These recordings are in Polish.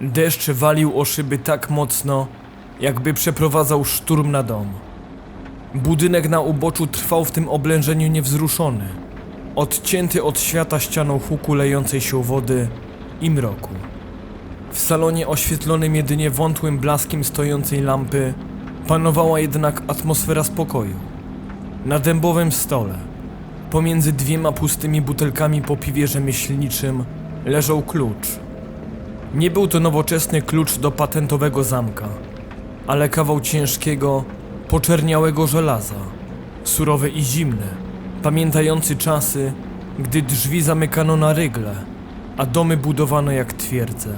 Deszcz walił o szyby tak mocno, jakby przeprowadzał szturm na dom. Budynek na uboczu trwał w tym oblężeniu niewzruszony, odcięty od świata ścianą huku lejącej się wody i mroku. W salonie oświetlonym jedynie wątłym blaskiem stojącej lampy panowała jednak atmosfera spokoju. Na dębowym stole, pomiędzy dwiema pustymi butelkami po piwie rzemieślniczym, leżał klucz. Nie był to nowoczesny klucz do patentowego zamka, ale kawał ciężkiego, poczerniałego żelaza, surowy i zimny, pamiętający czasy, gdy drzwi zamykano na rygle, a domy budowano jak twierdze.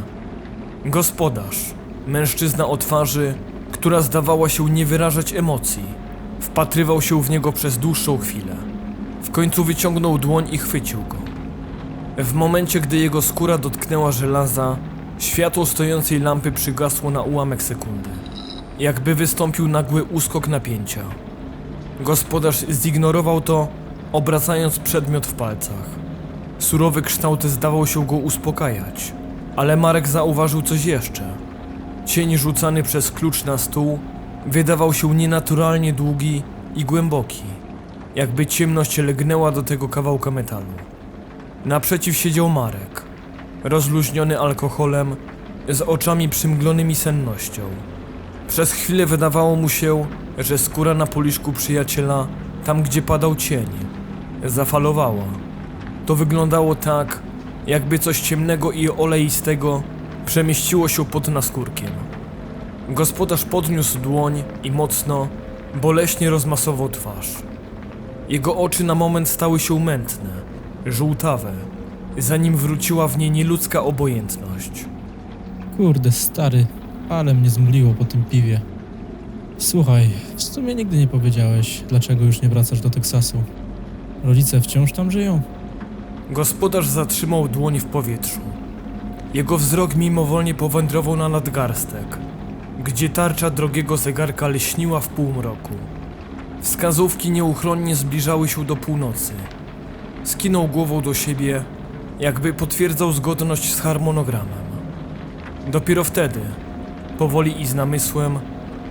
Gospodarz, mężczyzna o twarzy, która zdawała się nie wyrażać emocji, wpatrywał się w niego przez dłuższą chwilę. W końcu wyciągnął dłoń i chwycił go. W momencie, gdy jego skóra dotknęła żelaza, światło stojącej lampy przygasło na ułamek sekundy. Jakby wystąpił nagły uskok napięcia. Gospodarz zignorował to, obracając przedmiot w palcach. Surowy kształt zdawał się go uspokajać, ale Marek zauważył coś jeszcze. Cień rzucany przez klucz na stół wydawał się nienaturalnie długi i głęboki, jakby ciemność lgnęła do tego kawałka metalu. Naprzeciw siedział Marek, rozluźniony alkoholem, z oczami przymglonymi sennością. Przez chwilę wydawało mu się, że skóra na policzku przyjaciela, tam gdzie padał cień, zafalowała. To wyglądało tak, jakby coś ciemnego i oleistego przemieściło się pod naskórkiem. Gospodarz podniósł dłoń i mocno, boleśnie rozmasował twarz. Jego oczy na moment stały się mętne, żółtawe, zanim wróciła w nie nieludzka obojętność. Kurde, stary, ale mnie zmgliło po tym piwie. Słuchaj, w sumie nigdy nie powiedziałeś, dlaczego już nie wracasz do Teksasu. Rodzice wciąż tam żyją? Gospodarz zatrzymał dłoń w powietrzu. Jego wzrok mimowolnie powędrował na nadgarstek, gdzie tarcza drogiego zegarka lśniła w półmroku. Wskazówki nieuchronnie zbliżały się do północy. Skinął głową do siebie, jakby potwierdzał zgodność z harmonogramem. Dopiero wtedy, powoli i z namysłem,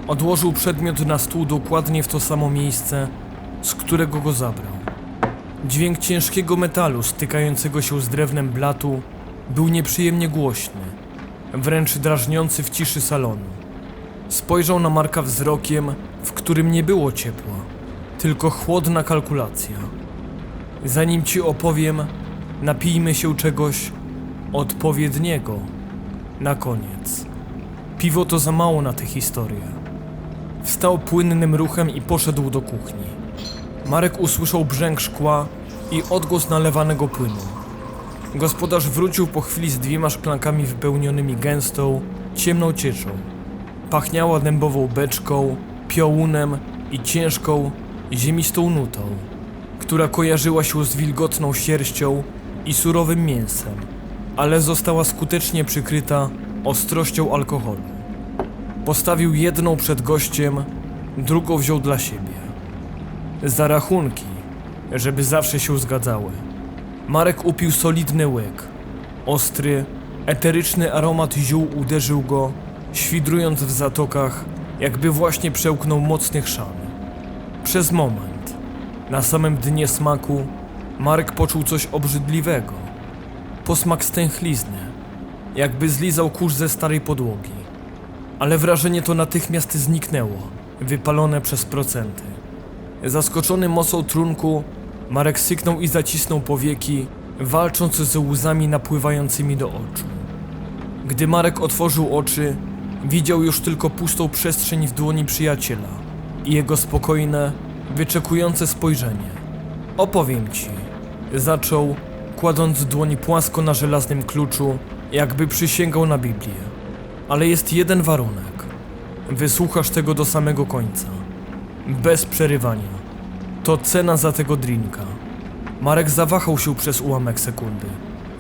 odłożył przedmiot na stół dokładnie w to samo miejsce, z którego go zabrał. Dźwięk ciężkiego metalu stykającego się z drewnem blatu był nieprzyjemnie głośny, wręcz drażniący w ciszy salonu. Spojrzał na Marka wzrokiem, w którym nie było ciepła, tylko chłodna kalkulacja. Zanim ci opowiem, napijmy się czegoś odpowiedniego. Na koniec. Piwo to za mało na tę historię. Wstał płynnym ruchem i poszedł do kuchni. Marek usłyszał brzęk szkła i odgłos nalewanego płynu. Gospodarz wrócił po chwili z dwiema szklankami wypełnionymi gęstą, ciemną cieczą. Pachniała dębową beczką, piołunem i ciężką, ziemistą nutą, która kojarzyła się z wilgotną sierścią i surowym mięsem, ale została skutecznie przykryta ostrością alkoholu. Postawił jedną przed gościem, drugą wziął dla siebie. Za rachunki, żeby zawsze się zgadzały. Marek upił solidny łyk. Ostry, eteryczny aromat ziół uderzył go, świdrując w zatokach, jakby właśnie przełknął mocnych szan. Przez moment, na samym dnie smaku, Marek poczuł coś obrzydliwego. Posmak stęchlizny, jakby zlizał kurz ze starej podłogi. Ale wrażenie to natychmiast zniknęło, wypalone przez procenty. Zaskoczony mocą trunku, Marek syknął i zacisnął powieki, walcząc ze łzami napływającymi do oczu. Gdy Marek otworzył oczy, widział już tylko pustą przestrzeń w dłoni przyjaciela i jego spokojne, wyczekujące spojrzenie. Opowiem ci, zaczął, kładąc dłoń płasko na żelaznym kluczu, jakby przysięgał na Biblię. Ale jest jeden warunek. Wysłuchasz tego do samego końca. Bez przerywania. To cena za tego drinka. Marek zawahał się przez ułamek sekundy,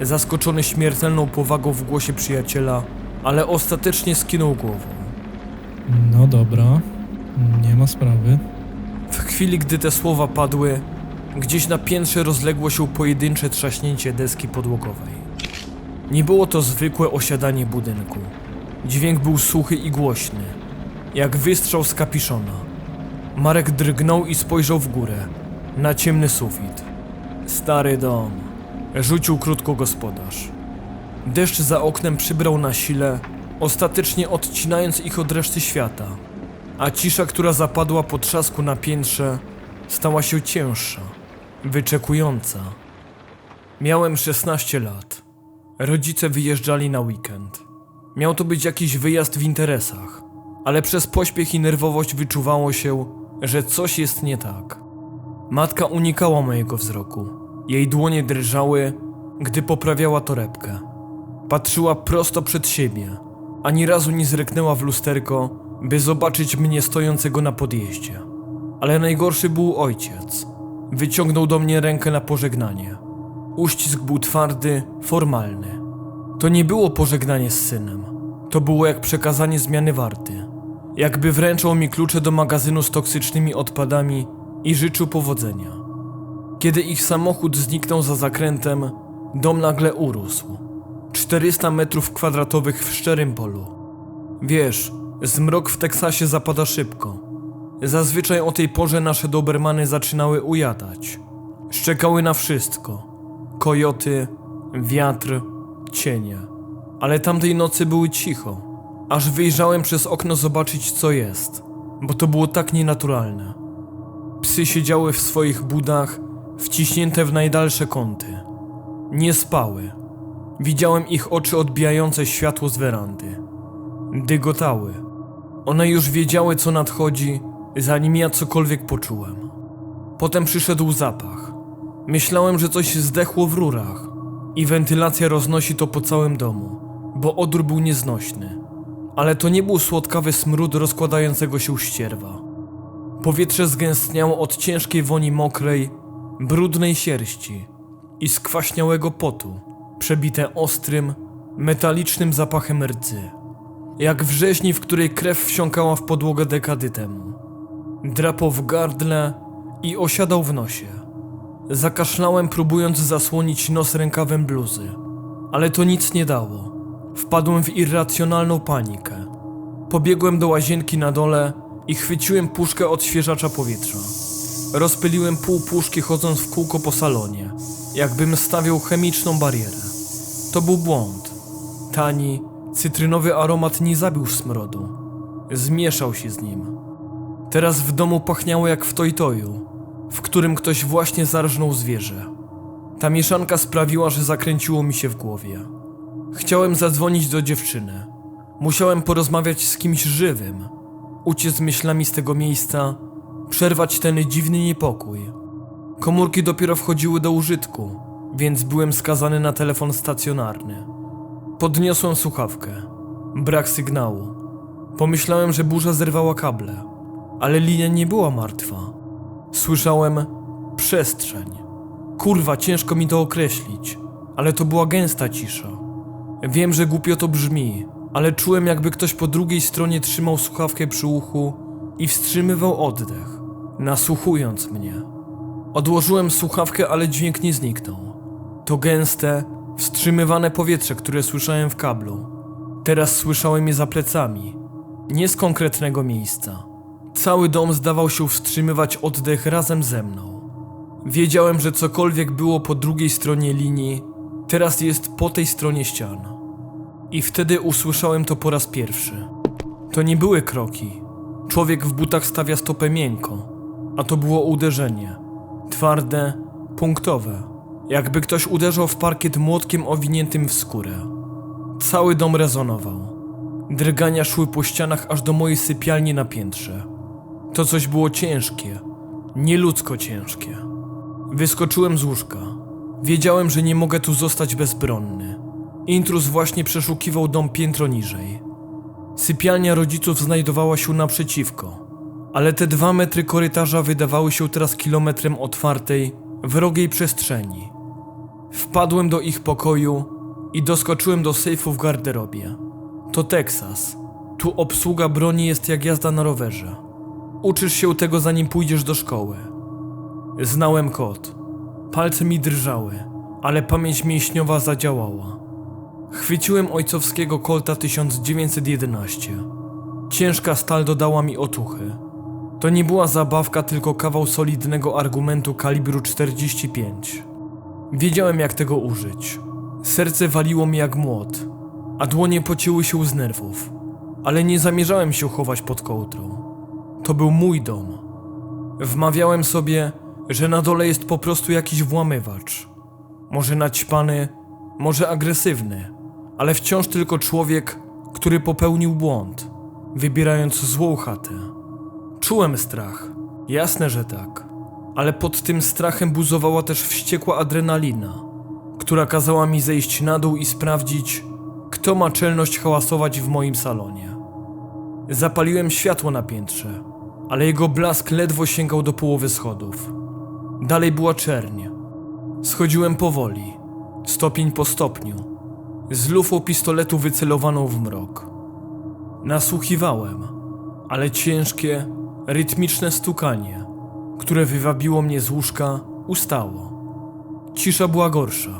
zaskoczony śmiertelną powagą w głosie przyjaciela, ale ostatecznie skinął głową. No dobra, nie ma sprawy. W chwili, gdy te słowa padły, gdzieś na piętrze rozległo się pojedyncze trzaśnięcie deski podłogowej. Nie było to zwykłe osiadanie budynku. Dźwięk był suchy i głośny, jak wystrzał z kapiszona. Marek drgnął i spojrzał w górę, na ciemny sufit. Stary dom, rzucił krótko gospodarz. Deszcz za oknem przybrał na sile, ostatecznie odcinając ich od reszty świata, a cisza, która zapadła po trzasku na piętrze, stała się cięższa, wyczekująca. Miałem 16 lat. Rodzice wyjeżdżali na weekend. Miał to być jakiś wyjazd w interesach, ale przez pośpiech i nerwowość wyczuwało się, że coś jest nie tak. Matka unikała mojego wzroku. Jej dłonie drżały, gdy poprawiała torebkę. Patrzyła prosto przed siebie, ani razu nie zerknęła w lusterko, by zobaczyć mnie stojącego na podjeździe. Ale najgorszy był ojciec. Wyciągnął do mnie rękę na pożegnanie. Uścisk był twardy, formalny. To nie było pożegnanie z synem. To było jak przekazanie zmiany warty. Jakby wręczał mi klucze do magazynu z toksycznymi odpadami i życzył powodzenia. Kiedy ich samochód zniknął za zakrętem, dom nagle urósł. 400 metrów kwadratowych w szczerym polu. Wiesz, zmrok w Teksasie zapada szybko. Zazwyczaj o tej porze nasze dobermany zaczynały ujadać. Szczekały na wszystko. Kojoty, wiatr, cienie. Ale tamtej nocy były cicho. Aż wyjrzałem przez okno zobaczyć co jest, bo to było tak nienaturalne. Psy siedziały w swoich budach, wciśnięte w najdalsze kąty. Nie spały. Widziałem ich oczy odbijające światło z werandy. Dygotały. One już wiedziały, co nadchodzi, zanim ja cokolwiek poczułem. Potem przyszedł zapach. Myślałem, że coś zdechło w rurach i wentylacja roznosi to po całym domu, bo odór był nieznośny. Ale to nie był słodkawy smród rozkładającego się ścierwa. Powietrze zgęstniało od ciężkiej woni mokrej, brudnej sierści i skwaśniałego potu, przebite ostrym, metalicznym zapachem rdzy. Jak wrześni, w której krew wsiąkała w podłogę dekady temu. Drapał w gardle i osiadał w nosie. Zakaszlałem, próbując zasłonić nos rękawem bluzy, ale to nic nie dało. Wpadłem w irracjonalną panikę. Pobiegłem do łazienki na dole i chwyciłem puszkę odświeżacza powietrza. Rozpyliłem pół puszki chodząc w kółko po salonie, jakbym stawiał chemiczną barierę. To był błąd. Tani, cytrynowy aromat nie zabił smrodu. Zmieszał się z nim. Teraz w domu pachniało jak w tojtoju, w którym ktoś właśnie zarżnął zwierzę. Ta mieszanka sprawiła, że zakręciło mi się w głowie. Chciałem zadzwonić do dziewczyny. Musiałem porozmawiać z kimś żywym, uciec myślami z tego miejsca, przerwać ten dziwny niepokój. Komórki dopiero wchodziły do użytku, więc byłem skazany na telefon stacjonarny. Podniosłem słuchawkę. Brak sygnału. Pomyślałem, że burza zerwała kable, ale linia nie była martwa. Słyszałem przestrzeń. Kurwa, ciężko mi to określić, ale to była gęsta cisza. Wiem, że głupio to brzmi, ale czułem, jakby ktoś po drugiej stronie trzymał słuchawkę przy uchu i wstrzymywał oddech, nasłuchując mnie. Odłożyłem słuchawkę, ale dźwięk nie zniknął. To gęste, wstrzymywane powietrze, które słyszałem w kablu. Teraz słyszałem je za plecami, nie z konkretnego miejsca. Cały dom zdawał się wstrzymywać oddech razem ze mną. Wiedziałem, że cokolwiek było po drugiej stronie linii, teraz jest po tej stronie ścian. I wtedy usłyszałem to po raz pierwszy. To nie były kroki. Człowiek w butach stawia stopę miękko, a to było uderzenie. Twarde, punktowe. Jakby ktoś uderzał w parkiet młotkiem owiniętym w skórę. Cały dom rezonował. Drgania szły po ścianach aż do mojej sypialni na piętrze. To coś było ciężkie, nieludzko ciężkie. Wyskoczyłem z łóżka. Wiedziałem, że nie mogę tu zostać bezbronny. Intruz właśnie przeszukiwał dom piętro niżej. Sypialnia rodziców znajdowała się naprzeciwko, ale te dwa metry korytarza wydawały się teraz kilometrem otwartej, wrogiej przestrzeni. Wpadłem do ich pokoju i doskoczyłem do sejfu w garderobie. To Teksas. Tu obsługa broni jest jak jazda na rowerze. Uczysz się tego zanim pójdziesz do szkoły. Znałem kod. Palce mi drżały, ale pamięć mięśniowa zadziałała. Chwyciłem ojcowskiego Colta 1911. Ciężka stal dodała mi otuchy. To nie była zabawka, tylko kawał solidnego argumentu kalibru 45. Wiedziałem jak tego użyć. Serce waliło mi jak młot, a dłonie pocięły się z nerwów. Ale nie zamierzałem się chować pod kołdrą. To był mój dom. Wmawiałem sobie, że na dole jest po prostu jakiś włamywacz. Może naćpany, może agresywny, ale wciąż tylko człowiek, który popełnił błąd, wybierając złą chatę. Czułem strach, jasne, że tak, ale pod tym strachem buzowała też wściekła adrenalina, która kazała mi zejść na dół i sprawdzić, kto ma czelność hałasować w moim salonie. Zapaliłem światło na piętrze, ale jego blask ledwo sięgał do połowy schodów. Dalej była czerń. Schodziłem powoli, stopień po stopniu, z lufą pistoletu wycelowaną w mrok. Nasłuchiwałem, ale ciężkie, rytmiczne stukanie, które wywabiło mnie z łóżka, ustało. Cisza była gorsza.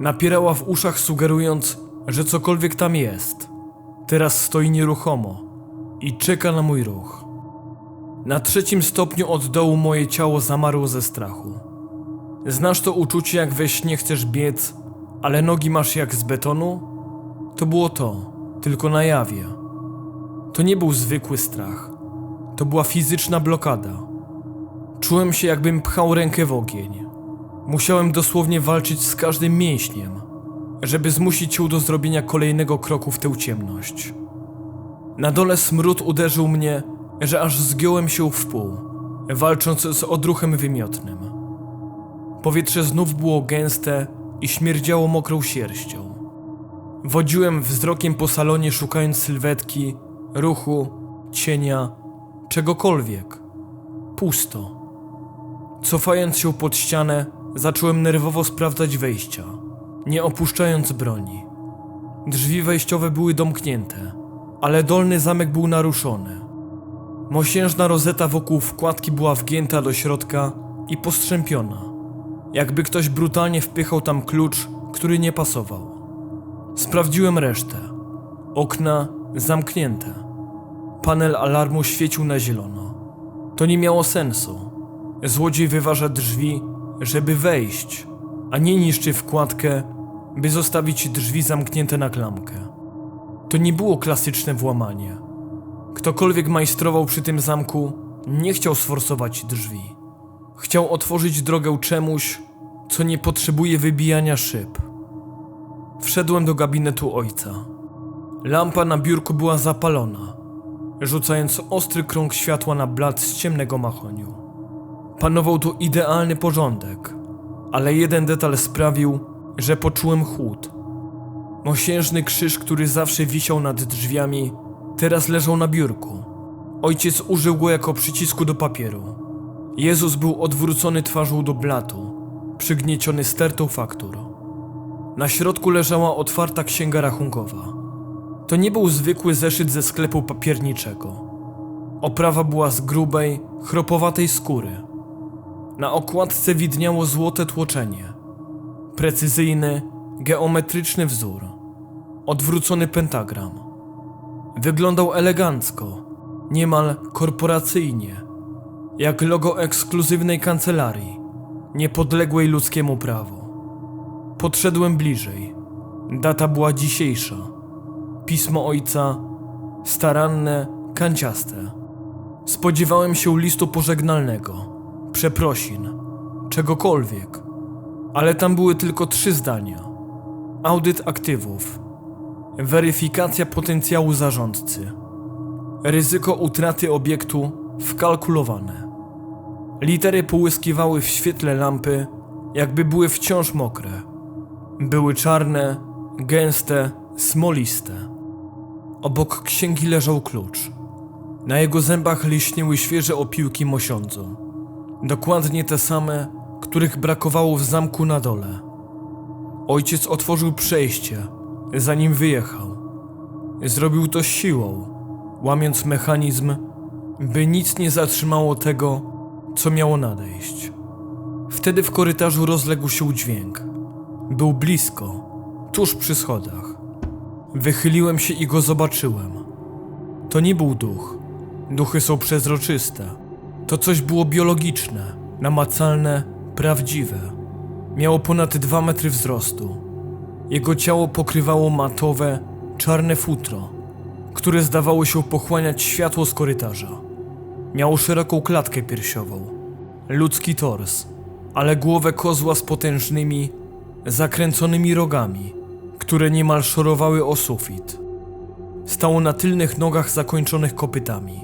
Napierała w uszach, sugerując, że cokolwiek tam jest, teraz stoi nieruchomo i czeka na mój ruch. Na trzecim stopniu od dołu moje ciało zamarło ze strachu. Znasz to uczucie, jak we śnie chcesz biec, ale nogi masz jak z betonu? To było to, tylko na jawie. To nie był zwykły strach. To była fizyczna blokada. Czułem się, jakbym pchał rękę w ogień. Musiałem dosłownie walczyć z każdym mięśniem, żeby zmusić się do zrobienia kolejnego kroku w tę ciemność. Na dole smród uderzył mnie, że aż zgiąłem się w pół, walcząc z odruchem wymiotnym. Powietrze znów było gęste i śmierdziało mokrą sierścią. Wodziłem wzrokiem po salonie, szukając sylwetki, ruchu, cienia, czegokolwiek. Pusto. Cofając się pod ścianę, zacząłem nerwowo sprawdzać wejścia, nie opuszczając broni. Drzwi wejściowe były domknięte, ale dolny zamek był naruszony. Mosiężna rozeta wokół wkładki była wgięta do środka i postrzępiona, jakby ktoś brutalnie wpychał tam klucz, który nie pasował. Sprawdziłem resztę. Okna zamknięte. Panel alarmu świecił na zielono. To nie miało sensu. Złodziej wyważa drzwi, żeby wejść, a nie niszczy wkładkę, by zostawić drzwi zamknięte na klamkę. To nie było klasyczne włamanie. Ktokolwiek majstrował przy tym zamku, nie chciał sforsować drzwi. Chciał otworzyć drogę czemuś, co nie potrzebuje wybijania szyb. Wszedłem do gabinetu ojca. Lampa na biurku była zapalona, rzucając ostry krąg światła na blat z ciemnego mahoniu. Panował tu idealny porządek, ale jeden detal sprawił, że poczułem chłód. Mosiężny krzyż, który zawsze wisiał nad drzwiami, teraz leżał na biurku. Ojciec użył go jako przycisku do papieru. Jezus był odwrócony twarzą do blatu, przygnieciony stertą faktur. Na środku leżała otwarta księga rachunkowa. To nie był zwykły zeszyt ze sklepu papierniczego. Oprawa była z grubej, chropowatej skóry. Na okładce widniało złote tłoczenie. Precyzyjny, geometryczny wzór. Odwrócony pentagram. Wyglądał elegancko, niemal korporacyjnie, jak logo ekskluzywnej kancelarii, niepodległej ludzkiemu prawu. Podszedłem bliżej. Data była dzisiejsza. Pismo ojca staranne, kanciaste. Spodziewałem się listu pożegnalnego, przeprosin, czegokolwiek, ale tam były tylko trzy zdania: audyt aktywów, weryfikacja potencjału zarządcy, ryzyko utraty obiektu wkalkulowane. Litery połyskiwały w świetle lampy, jakby były wciąż mokre. Były czarne, gęste, smoliste. Obok księgi leżał klucz. Na jego zębach liśniły świeże opiłki mosiądzu. Dokładnie te same, których brakowało w zamku na dole. Ojciec otworzył przejście, zanim wyjechał. Zrobił to siłą, łamiąc mechanizm, by nic nie zatrzymało tego, co miało nadejść. Wtedy w korytarzu rozległ się dźwięk. Był blisko, tuż przy schodach. Wychyliłem się i go zobaczyłem. To nie był duch. Duchy są przezroczyste. To coś było biologiczne, namacalne, prawdziwe. Miało ponad dwa metry wzrostu. Jego ciało pokrywało matowe, czarne futro, które zdawało się pochłaniać światło z korytarza. Miało szeroką klatkę piersiową, ludzki tors, ale głowę kozła z potężnymi, zakręconymi rogami, które niemal szorowały o sufit. Stało na tylnych nogach zakończonych kopytami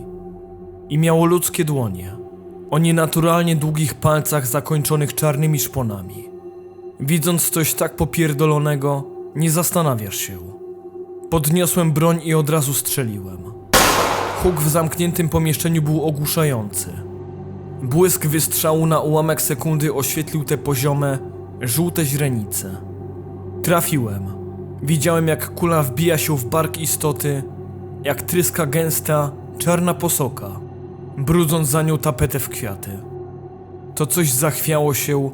i miało ludzkie dłonie o nienaturalnie długich palcach zakończonych czarnymi szponami. Widząc coś tak popierdolonego, nie zastanawiasz się. Podniosłem broń i od razu strzeliłem. Huk w zamkniętym pomieszczeniu był ogłuszający. Błysk wystrzału na ułamek sekundy oświetlił te poziome, żółte źrenice. Trafiłem. Widziałem, jak kula wbija się w bark istoty, jak tryska gęsta, czarna posoka, brudząc za nią tapetę w kwiaty. To coś zachwiało się,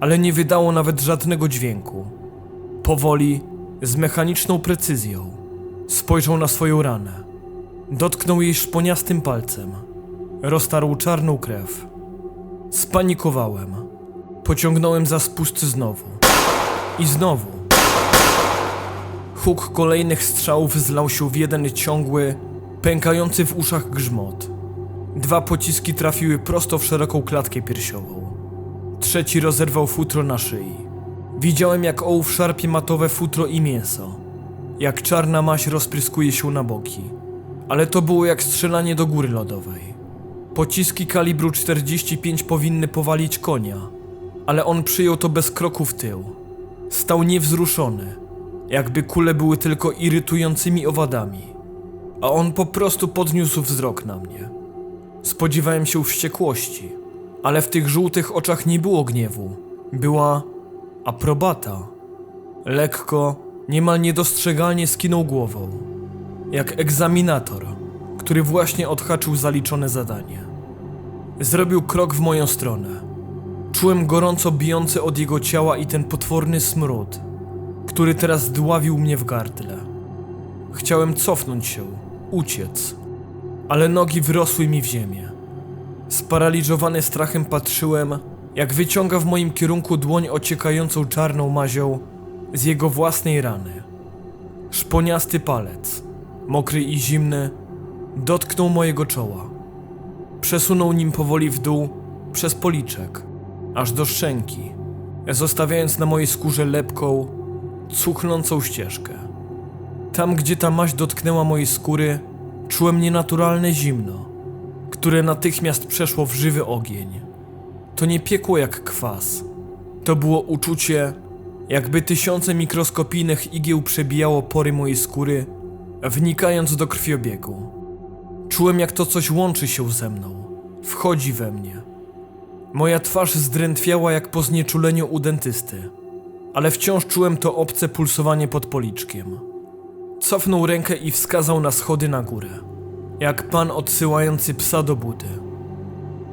ale nie wydało nawet żadnego dźwięku. Powoli, z mechaniczną precyzją, spojrzał na swoją ranę. Dotknął jej szponiastym palcem. Roztarł czarną krew. Spanikowałem. Pociągnąłem za spust znowu. I znowu. Huk kolejnych strzałów zlał się w jeden ciągły, pękający w uszach grzmot. Dwa pociski trafiły prosto w szeroką klatkę piersiową. Trzeci rozerwał futro na szyi. Widziałem, jak ołów szarpie matowe futro i mięso. Jak czarna maź rozpryskuje się na boki. Ale to było jak strzelanie do góry lodowej. Pociski kalibru 45 powinny powalić konia, ale on przyjął to bez kroku w tył. Stał niewzruszony, jakby kule były tylko irytującymi owadami, a on po prostu podniósł wzrok na mnie. Spodziewałem się wściekłości, ale w tych żółtych oczach nie było gniewu. Była aprobata. Lekko, niemal niedostrzegalnie skinął głową, jak egzaminator, który właśnie odhaczył zaliczone zadanie. Zrobił krok w moją stronę. Czułem gorąco bijący od jego ciała i ten potworny smród, który teraz dławił mnie w gardle. Chciałem cofnąć się, uciec, ale nogi wrosły mi w ziemię. Sparaliżowany strachem patrzyłem, jak wyciąga w moim kierunku dłoń ociekającą czarną mazią z jego własnej rany. Szponiasty palec, mokry i zimny, dotknął mojego czoła. Przesunął nim powoli w dół, przez policzek, aż do szczęki, zostawiając na mojej skórze lepką, cuchnącą ścieżkę. Tam, gdzie ta maź dotknęła mojej skóry, czułem nienaturalne zimno, które natychmiast przeszło w żywy ogień. To nie piekło jak kwas. To było uczucie, jakby tysiące mikroskopijnych igieł przebijało pory mojej skóry, wnikając do krwiobiegu. Czułem, jak to coś łączy się ze mną, wchodzi we mnie. Moja twarz zdrętwiała jak po znieczuleniu u dentysty, ale wciąż czułem to obce pulsowanie pod policzkiem. Cofnął rękę i wskazał na schody na górę, jak pan odsyłający psa do budy.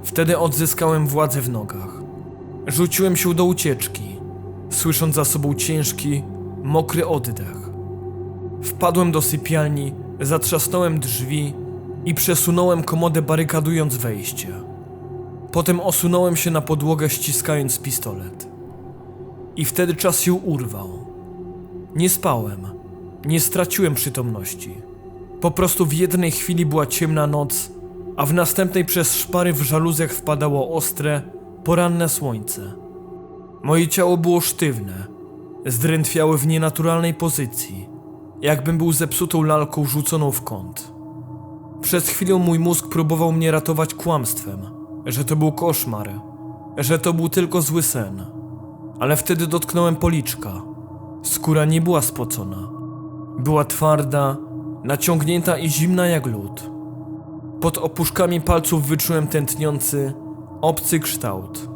Wtedy odzyskałem władzę w nogach. Rzuciłem się do ucieczki, słysząc za sobą ciężki, mokry oddech. Wpadłem do sypialni, zatrzasnąłem drzwi i przesunąłem komodę barykadując wejście. Potem osunąłem się na podłogę ściskając pistolet. I wtedy czas się urwał. Nie spałem, nie straciłem przytomności. Po prostu w jednej chwili była ciemna noc, a w następnej przez szpary w żaluzjach wpadało ostre, poranne słońce. Moje ciało było sztywne, zdrętwiałe w nienaturalnej pozycji, jakbym był zepsutą lalką rzuconą w kąt. Przez chwilę mój mózg próbował mnie ratować kłamstwem, że to był koszmar, że to był tylko zły sen. Ale wtedy dotknąłem policzka. Skóra nie była spocona. Była twarda, naciągnięta i zimna jak lód. Pod opuszkami palców wyczułem tętniący, obcy kształt.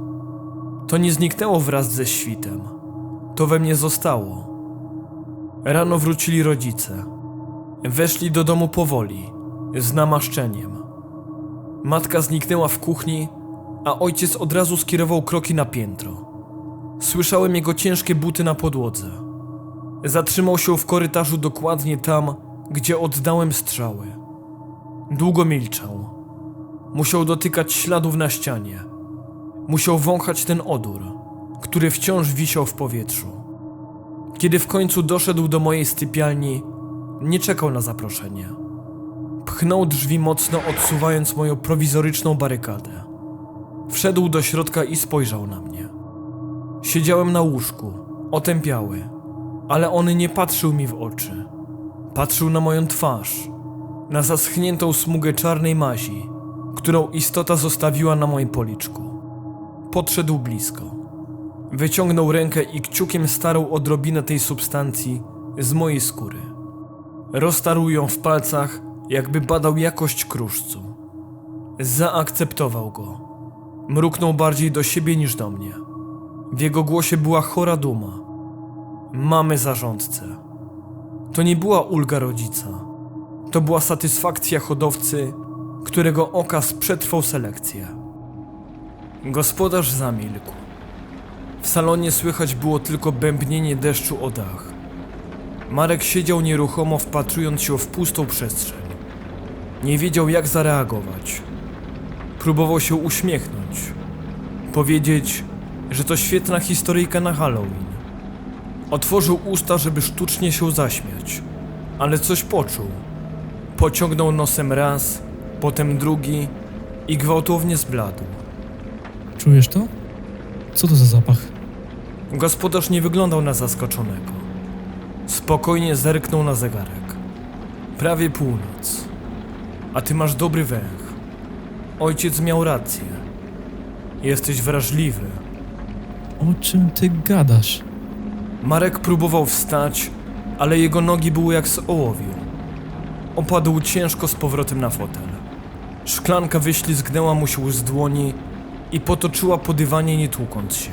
To nie zniknęło wraz ze świtem. To we mnie zostało. Rano wrócili rodzice. Weszli do domu powoli, z namaszczeniem. Matka zniknęła w kuchni, a ojciec od razu skierował kroki na piętro. Słyszałem jego ciężkie buty na podłodze. Zatrzymał się w korytarzu dokładnie tam, gdzie oddałem strzały. Długo milczał. Musiał dotykać śladów na ścianie. Musiał wąchać ten odór, który wciąż wisiał w powietrzu. Kiedy w końcu doszedł do mojej sypialni, nie czekał na zaproszenie. Pchnął drzwi mocno, odsuwając moją prowizoryczną barykadę. Wszedł do środka i spojrzał na mnie. Siedziałem na łóżku, otępiały, ale on nie patrzył mi w oczy. Patrzył na moją twarz, na zaschniętą smugę czarnej mazi, którą istota zostawiła na moim policzku. Podszedł blisko. Wyciągnął rękę i kciukiem starł odrobinę tej substancji z mojej skóry. Roztarł ją w palcach, jakby badał jakość kruszcu. Zaakceptował go. Mruknął bardziej do siebie niż do mnie. W jego głosie była chora duma. Mamy zarządcę. To nie była ulga rodzica. To była satysfakcja hodowcy, którego okaz przetrwał selekcję. Gospodarz zamilkł. W salonie słychać było tylko bębnienie deszczu o dach. Marek siedział nieruchomo, wpatrując się w pustą przestrzeń. Nie wiedział, jak zareagować. Próbował się uśmiechnąć. Powiedzieć, że to świetna historyjka na Halloween. Otworzył usta, żeby sztucznie się zaśmiać, ale coś poczuł. Pociągnął nosem raz, potem drugi i gwałtownie zbladł. Czujesz to? Co to za zapach? Gospodarz nie wyglądał na zaskoczonego. Spokojnie zerknął na zegarek. Prawie północ. A ty masz dobry węch. Ojciec miał rację. Jesteś wrażliwy. O czym ty gadasz? Marek próbował wstać, ale jego nogi były jak z ołowiu. Opadł ciężko z powrotem na fotel. Szklanka wyślizgnęła mu się z dłoni i potoczyła po dywanie nie tłukąc się.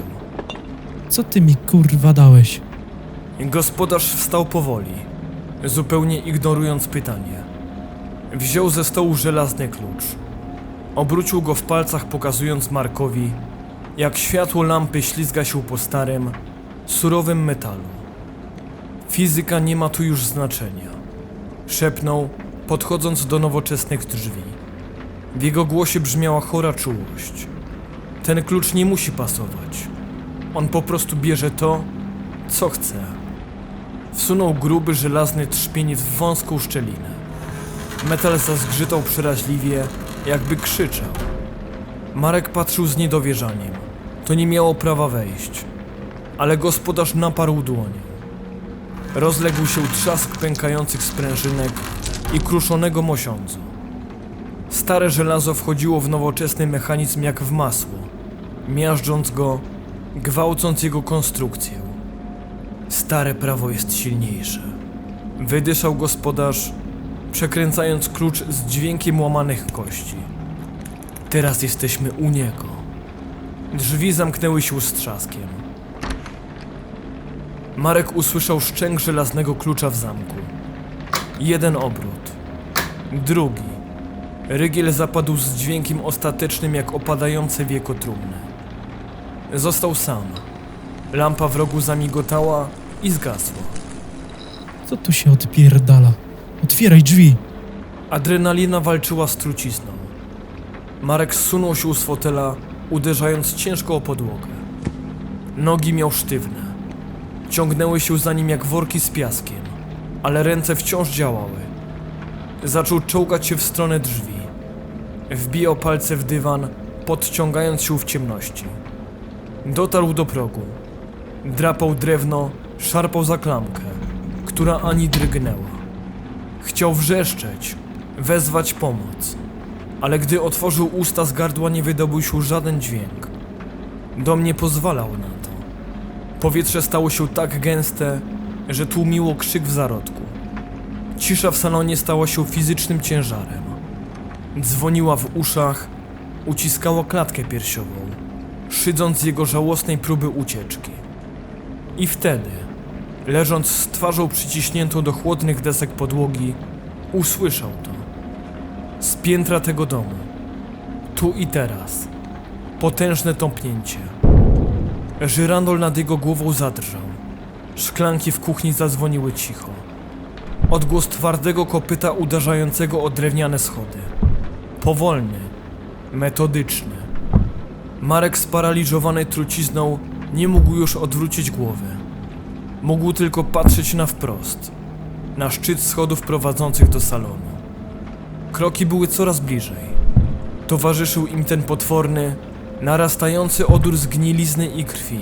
Co ty mi kurwa dałeś? Gospodarz wstał powoli, zupełnie ignorując pytanie. Wziął ze stołu żelazny klucz. Obrócił go w palcach, pokazując Markowi, jak światło lampy ślizga się po starym, surowym metalu. Fizyka nie ma tu już znaczenia. Szepnął, podchodząc do nowoczesnych drzwi. W jego głosie brzmiała chora czułość. Ten klucz nie musi pasować. On po prostu bierze to, co chce. Wsunął gruby, żelazny trzpień w wąską szczelinę. Metal zazgrzytał przeraźliwie, jakby krzyczał. Marek patrzył z niedowierzaniem. To nie miało prawa wejść. Ale gospodarz naparł dłonią. Rozległ się trzask pękających sprężynek i kruszonego mosiądzu. Stare żelazo wchodziło w nowoczesny mechanizm jak w masło, miażdżąc go, gwałcąc jego konstrukcję. Stare prawo jest silniejsze. Wydyszał gospodarz, przekręcając klucz z dźwiękiem łamanych kości. Teraz jesteśmy u niego. Drzwi zamknęły się z trzaskiem. Marek usłyszał szczęk żelaznego klucza w zamku. Jeden obrót. Drugi. Rygiel zapadł z dźwiękiem ostatecznym jak opadające wieko trumny. Został sam. Lampa w rogu zamigotała i zgasła. Co tu się odpierdala? Otwieraj drzwi! Adrenalina walczyła z trucizną. Marek zsunął się z fotela, uderzając ciężko o podłogę. Nogi miał sztywne. Ciągnęły się za nim jak worki z piaskiem, ale ręce wciąż działały. Zaczął czołgać się w stronę drzwi. Wbijał palce w dywan, podciągając się w ciemności. Dotarł do progu. Drapał drewno, szarpał za klamkę, która ani drgnęła. Chciał wrzeszczeć, wezwać pomoc, ale gdy otworzył usta z gardła nie wydobył się żaden dźwięk. Dom nie pozwalał na. Powietrze stało się tak gęste, że tłumiło krzyk w zarodku. Cisza w salonie stała się fizycznym ciężarem. Dzwoniła w uszach, uciskała klatkę piersiową, szydząc jego żałosnej próby ucieczki. I wtedy, leżąc z twarzą przyciśniętą do chłodnych desek podłogi, usłyszał to. Z piętra tego domu. Tu i teraz. Potężne tąpnięcie. Żyrandol nad jego głową zadrżał. Szklanki w kuchni zadzwoniły cicho. Odgłos twardego kopyta uderzającego o drewniane schody. Powolny, metodyczny. Marek sparaliżowany trucizną nie mógł już odwrócić głowy. Mógł tylko patrzeć na wprost, na szczyt schodów prowadzących do salonu. Kroki były coraz bliżej. Towarzyszył im ten potworny, narastający odór zgnilizny i krwi.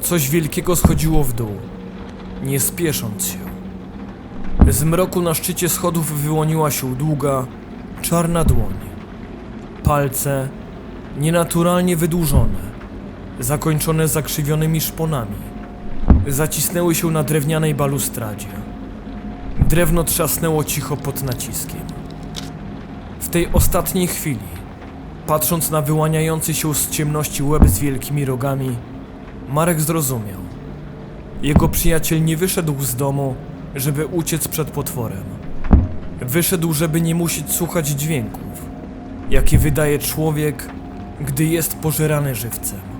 Coś wielkiego schodziło w dół, nie spiesząc się. Z mroku na szczycie schodów wyłoniła się długa, czarna dłoń. Palce, nienaturalnie wydłużone, zakończone zakrzywionymi szponami, zacisnęły się na drewnianej balustradzie. Drewno trzasnęło cicho pod naciskiem. W tej ostatniej chwili, patrząc na wyłaniający się z ciemności łeb z wielkimi rogami, Marek zrozumiał. Jego przyjaciel nie wyszedł z domu, żeby uciec przed potworem. Wyszedł, żeby nie musieć słuchać dźwięków, jakie wydaje człowiek, gdy jest pożerany żywcem.